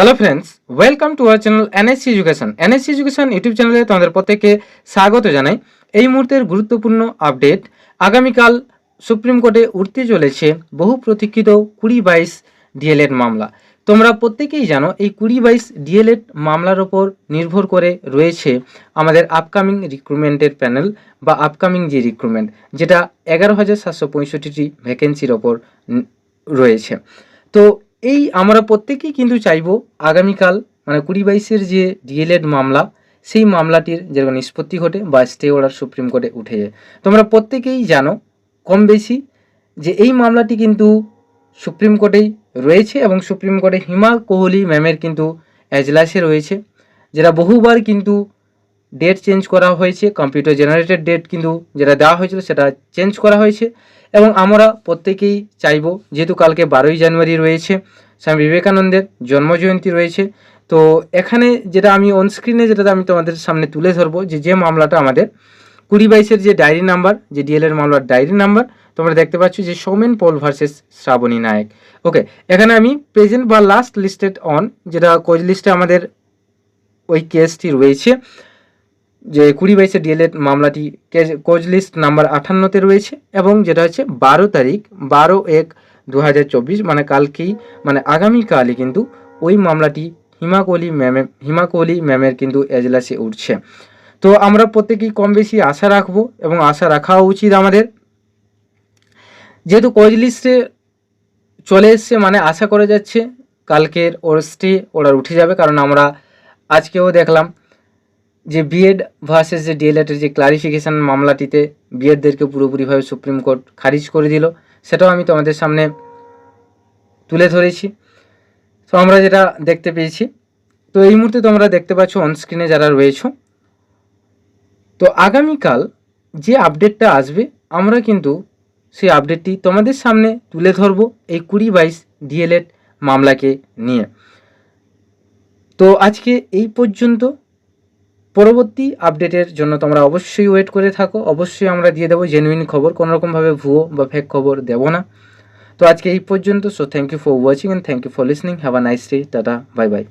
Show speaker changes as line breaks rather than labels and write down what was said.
Hello friends welcome to our channel NSC education NSC education YouTube চ্যানেলে তোমাদের প্রত্যেককে স্বাগত জানাই। এই মুহূর্তের গুরুত্বপূর্ণ আপডেট আগামীকাল সুপ্রিম কোর্টে উঠতে চলেছে বহু প্রতীক্ষিত কুড়ি বাইশ ডিএলএড মামলা। তোমরা প্রত্যেকেই জানো, এই কুড়ি বাইশ ডিএলএড মামলার ওপর নির্ভর করে রয়েছে আমাদের আপকামিং রিক্রুটমেন্টের প্যানেল বা আপকামিং যে রিক্রুটমেন্ট যেটা এগারো হাজার সাতশো পঁয়ষট্টিটি ভ্যাকেন্সির ওপর রয়েছে। তো এই আমরা প্রত্যেকেই কিন্তু চাইব আগামীকাল মানে কুড়ি বাইশের যে ডিএলএড মামলা, সেই মামলাটির যেরকম নিষ্পত্তি ঘটে বা স্টে অর্ডার সুপ্রিম কোর্টে উঠে যায়। তোমরা প্রত্যেকেই জানো কম বেশি যে এই মামলাটি কিন্তু সুপ্রিম কোর্টেই রয়েছে এবং সুপ্রিম কোর্টে হিমা কোহলি ম্যামের কিন্তু এজলাসে রয়েছে, যেটা বহুবার কিন্তু ডেট চেঞ্জ করা হয়েছে কম্পিউটার জেনারেটেড ডেট কিন্তু যেটা দেওয়া হয়েছিল সেটা চেঞ্জ করা হয়েছে এবং আমরা প্রত্যেকেই চাইব, যেহেতু কালকে বারোই জানুয়ারি রয়েছে, স্বামী বিবেকানন্দের জন্মজয়ন্তী রয়েছে, তো এখানে যেটা আমি অনস্ক্রিনে যেটা আমি তোমাদের সামনে তুলে ধরবো যে যে মামলাটা আমাদের, কুড়ি বাইশের যে ডায়েরি নাম্বার যে ডিএলএর মামলার ডায়েরি নাম্বার তোমরা দেখতে পাচ্ছ যে সৌমেন পল ভার্সেস শ্রাবণী নায়ক। ওকে এখানে আমি প্রেজেন্ট বা লাস্ট লিস্টেড অন যেটা কোচ লিস্টে আমাদের ওই কেসটি রয়েছে যে কুড়ি বাইশে ডিএলএড মামলাটি কোচ লিস্ট নাম্বার আটান্নতে রয়েছে এবং যেটা হচ্ছে বারো তারিখ, বারো এক দু মানে কালকেই মানে আগামীকালই কিন্তু ওই মামলাটি হিমা কোহলি ম্যামে হিমা কোহলি ম্যামের কিন্তু এজলাসে উঠছে। তো আমরা প্রত্যেকেই কম বেশি আশা রাখব এবং আশা রাখা উচিত আমাদের। যেহেতু কোচ লিস্টে চলে এসছে মানে আশা করা যাচ্ছে কালকের ওর স্টে ওরা উঠে যাবে, কারণ আমরা আজকেও দেখলাম যে বিএড ভার্সেস যে ডিএলএডের যে ক্লারিফিকেশন মামলাটিতে বিএডদেরকে পুরোপুরিভাবে সুপ্রিম কোর্ট খারিজ করে দিল, সেটাও আমি তোমাদের সামনে তুলে ধরেছি। তো আমরা যেটা দেখতে পেয়েছি, তো এই মুহূর্তে তোমরা দেখতে পাচ্ছ অনস্ক্রিনে যারা রয়েছো, তো আগামীকাল যে আপডেটটা আসবে, আমরা কিন্তু সেই আপডেটটি তোমাদের সামনে তুলে ধরবো এই কুড়ি বাইশ ডিএলএড মামলাকে নিয়ে। তো আজকে এই পর্যন্ত পরবর্তী আপডেটের জন্য তোমরা অবশ্যই ওয়েট করে থাকো। অবশ্যই আমরা দিয়ে দেবো জেনুইন খবর। কোনোরকমভাবে ভুয়ো বা ফেক খবর দেবো না। তো আজকে এই পর্যন্ত so thank you for watching and thank you for listening have a nice day tata bye bye